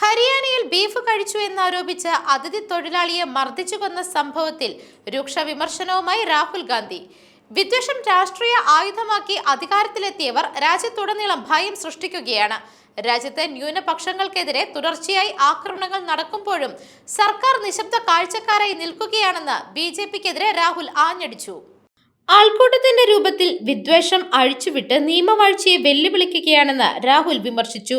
ഹരിയാനയിൽ ബീഫ് കഴിച്ചു എന്നാരോപിച്ച് അതിഥി തൊഴിലാളിയെ മർദ്ദിച്ചു കൊന്ന സംഭവത്തിൽ രൂക്ഷ വിമർശനവുമായി രാഹുൽ ഗാന്ധി. വിദ്വേഷം രാഷ്ട്രീയ ആയുധമാക്കി അധികാരത്തിലെത്തിയവർ രാജ്യത്തുടനീളം ഭയം സൃഷ്ടിക്കുകയാണ്. രാജ്യത്തെ ന്യൂനപക്ഷങ്ങൾക്കെതിരെ തുടർച്ചയായി ആക്രമണങ്ങൾ നടക്കുമ്പോഴും സർക്കാർ നിശബ്ദ കാഴ്ചക്കാരായി നിൽക്കുകയാണെന്ന് ബി ജെ പിക്കെതിരെ രാഹുൽ ആഞ്ഞടിച്ചു. ആൾക്കൂട്ടത്തിന്റെ രൂപത്തിൽ വിദ്വേഷം അഴിച്ചുവിട്ട് നിയമവാഴ്ചയെ വെല്ലുവിളിക്കുകയാണെന്ന് രാഹുൽ വിമർശിച്ചു.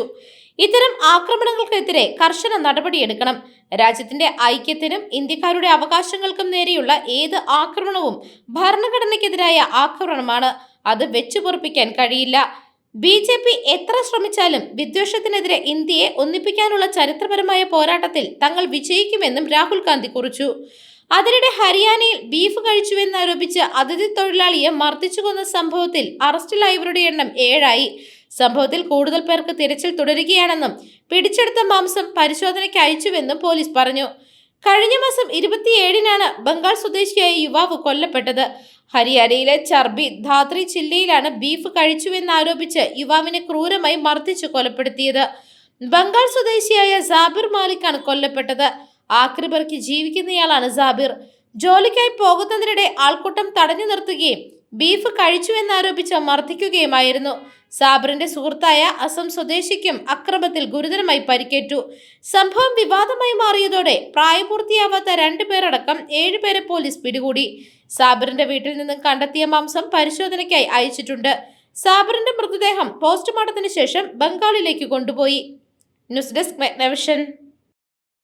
ഇത്തരം ആക്രമണങ്ങൾക്കെതിരെ കർശന നടപടിയെടുക്കണം. രാജ്യത്തിന്റെ ഐക്യത്തിനും ഇന്ത്യക്കാരുടെ അവകാശങ്ങൾക്കും നേരെയുള്ള ഏത് ആക്രമണവും ഭരണഘടനയ്ക്കെതിരായ ആക്രമണമാണ്. അത് വെച്ചുപൊറുപ്പിക്കാൻ കഴിയില്ല. ബി ജെ പി എത്ര ശ്രമിച്ചാലും വിദ്വേഷത്തിനെതിരെ ഇന്ത്യയെ ഒന്നിപ്പിക്കാനുള്ള ചരിത്രപരമായ പോരാട്ടത്തിൽ തങ്ങൾ വിജയിക്കുമെന്നും രാഹുൽ ഗാന്ധി കുറിച്ചു. അതിനിടെ ഹരിയാനയിൽ ബീഫ് കഴിച്ചുവെന്നാരോപിച്ച് അതിഥി തൊഴിലാളിയെ മർദ്ദിച്ചു കൊന്ന സംഭവത്തിൽ അറസ്റ്റിലായവരുടെ എണ്ണം ഏഴായി. സംഭവത്തിൽ കൂടുതൽ പേർക്ക് തിരച്ചിൽ തുടരുകയാണെന്നും പിടിച്ചെടുത്ത മാംസം പരിശോധനയ്ക്ക് അയച്ചുവെന്നും പോലീസ് പറഞ്ഞു. കഴിഞ്ഞ മാസം ഇരുപത്തിയേഴിനാണ് ബംഗാൾ സ്വദേശിയായ യുവാവ് കൊല്ലപ്പെട്ടത്. ഹരിയാനയിലെ ചർബി ധാത്രി ജില്ലയിലാണ് ബീഫ് കഴിച്ചുവെന്നാരോപിച്ച് യുവാവിനെ ക്രൂരമായി മർദ്ദിച്ചു കൊലപ്പെടുത്തിയത്. ബംഗാൾ സ്വദേശിയായ സാബിർ മാലിക്കാണ് കൊല്ലപ്പെട്ടത്. ആക്രിബർക്ക് ജീവിക്കുന്നയാളാണ് സാബിർ. ജോലിക്കായി പോകുന്നതിനിടെ ആൾക്കൂട്ടം തടഞ്ഞു നിർത്തുകയും ബീഫ് കഴിച്ചു എന്നാരോപിച്ച് മർദ്ദിക്കുകയുമായിരുന്നു. സാബറിന്റെ സുഹൃത്തായ അസം സ്വദേശിക്കും അക്രമത്തിൽ ഗുരുതരമായി പരിക്കേറ്റു. സംഭവം വിവാദമായി മാറിയതോടെ പ്രായപൂർത്തിയാവാത്ത രണ്ടുപേരടക്കം ഏഴുപേരെ പോലീസ് പിടികൂടി. സാബറിന്റെ വീട്ടിൽ നിന്നും കണ്ടെത്തിയ മാംസം പരിശോധനയ്ക്കായി അയച്ചിട്ടുണ്ട്. സാബറിന്റെ മൃതദേഹം പോസ്റ്റ്മോർട്ടത്തിന് ശേഷം ബംഗാളിലേക്ക് കൊണ്ടുപോയി. News desk മെഗ്നവിഷൻ.